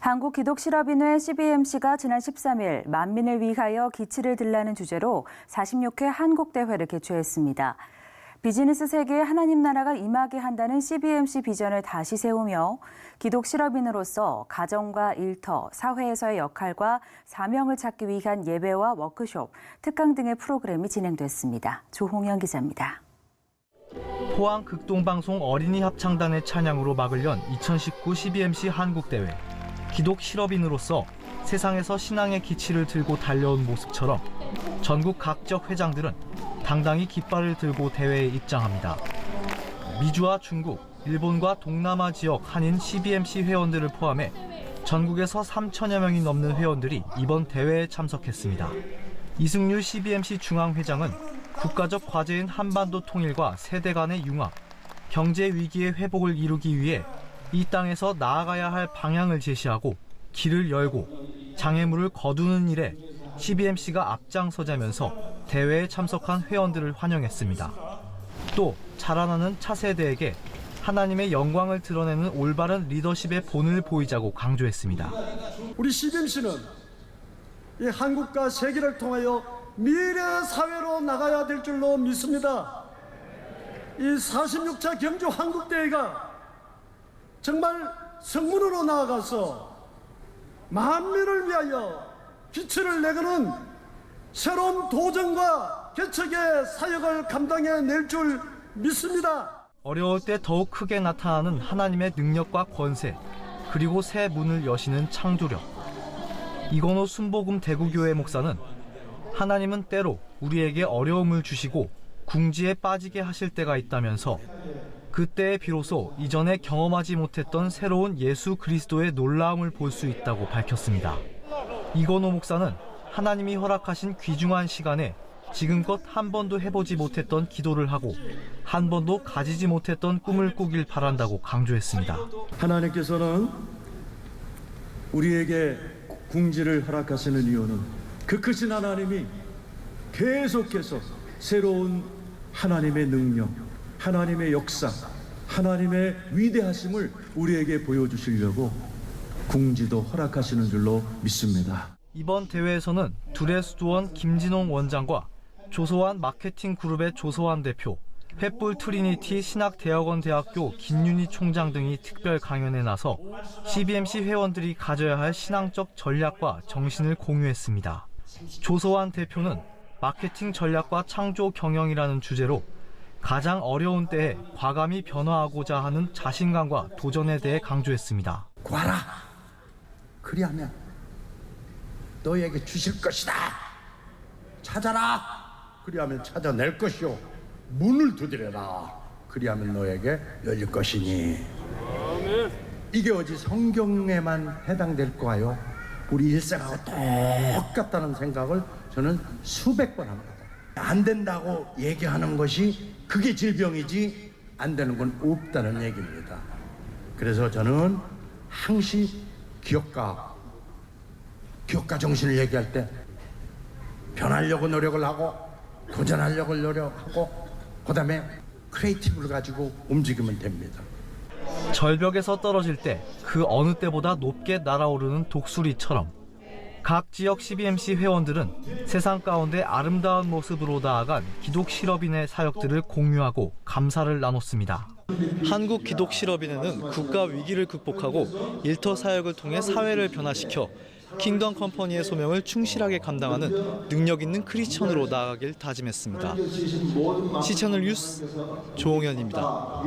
한국기독실업인회 CBMC가 지난 13일 만민을 위하여 기치를 들라는 주제로 46회 한국대회를 개최했습니다. 비즈니스 세계에 하나님 나라가 임하게 한다는 CBMC 비전을 다시 세우며 기독 실업인으로서 가정과 일터, 사회에서의 역할과 사명을 찾기 위한 예배와 워크숍, 특강 등의 프로그램이 진행됐습니다. 조홍현 기자입니다. 포항 극동방송 어린이 합창단의 찬양으로 막을 연 2019 CBMC 한국대회. 기독 실업인으로서 세상에서 신앙의 기치를 들고 달려온 모습처럼 전국 각적 회장들은 당당히 깃발을 들고 대회에 입장합니다. 미주와 중국, 일본과 동남아 지역 한인 CBMC 회원들을 포함해 전국에서 3천여 명이 넘는 회원들이 이번 대회에 참석했습니다. 이승률 CBMC 중앙회장은 국가적 과제인 한반도 통일과 세대 간의 융합, 경제 위기의 회복을 이루기 위해 이 땅에서 나아가야 할 방향을 제시하고 길을 열고 장애물을 거두는 일에 CBMC가 앞장서자면서 대회에 참석한 회원들을 환영했습니다. 또 자라나는 차세대에게 하나님의 영광을 드러내는 올바른 리더십의 본을 보이자고 강조했습니다. 우리 CBMC는 이 한국과 세계를 통하여 미래 사회로 나가야 될 줄로 믿습니다. 이 46차 경주 한국대회가 정말 성문으로 나아가서 만민을 위하여 기치를 내거는 새로운 도전과 개척의 사역을 감당해 낼 줄 믿습니다. 어려울 때 더욱 크게 나타나는 하나님의 능력과 권세, 그리고 새 문을 여시는 창조력. 이건호 순복음 대구교회 목사는 하나님은 때로 우리에게 어려움을 주시고 궁지에 빠지게 하실 때가 있다면서 그때에 비로소 이전에 경험하지 못했던 새로운 예수 그리스도의 놀라움을 볼 수 있다고 밝혔습니다. 이건호 목사는 하나님이 허락하신 귀중한 시간에 지금껏 한 번도 해보지 못했던 기도를 하고 한 번도 가지지 못했던 꿈을 꾸길 바란다고 강조했습니다. 하나님께서는 우리에게 궁지를 허락하시는 이유는 그 크신 하나님이 계속해서 새로운 하나님의 능력, 하나님의 역사, 하나님의 위대하심을 우리에게 보여주시려고 궁지도 허락하시는 줄로 믿습니다. 이번 대회에서는 수도원 김진홍 원장과 조소환 마케팅 그룹의 조소환 대표, 횃불 트리니티 신학대학원 대학교 김윤희 총장 등이 특별 강연에 나서 CBMC 회원들이 가져야 할 신앙적 전략과 정신을 공유했습니다. 조소환 대표는 마케팅 전략과 창조 경영이라는 주제로 가장 어려운 때에 과감히 변화하고자 하는 자신감과 도전에 대해 강조했습니다. 구하라. 그리하면 너에게 주실 것이다. 찾아라. 그리하면 찾아낼 것이요. 문을 두드려라. 그리하면 너에게 열릴 것이니. 이게 어디 성경에만 해당될 거예요. 우리 일생하고 똑같다는 생각을 저는 수백 번 합니다. 안 된다고 얘기하는 것이 그게 질병이지 안 되는 건 없다는 얘기입니다. 그래서 저는 항시 기업가 기업가 정신을 얘기할 때 변하려고 노력을 하고 도전하려고 노력하고 그다음에 크리에이티브를 가지고 움직이면 됩니다. 절벽에서 떨어질 때 그 어느 때보다 높게 날아오르는 독수리처럼 각 지역 CBMC 회원들은 세상 가운데 아름다운 모습으로 나아간 기독 실업인의 사역들을 공유하고 감사를 나눴습니다. 한국 기독 실업인회는 국가 위기를 극복하고 일터 사역을 통해 사회를 변화시켜 킹덤 컴퍼니의 소명을 충실하게 감당하는 능력 있는 크리스천으로 나아가길 다짐했습니다. 시청을 뉴스 조홍현입니다.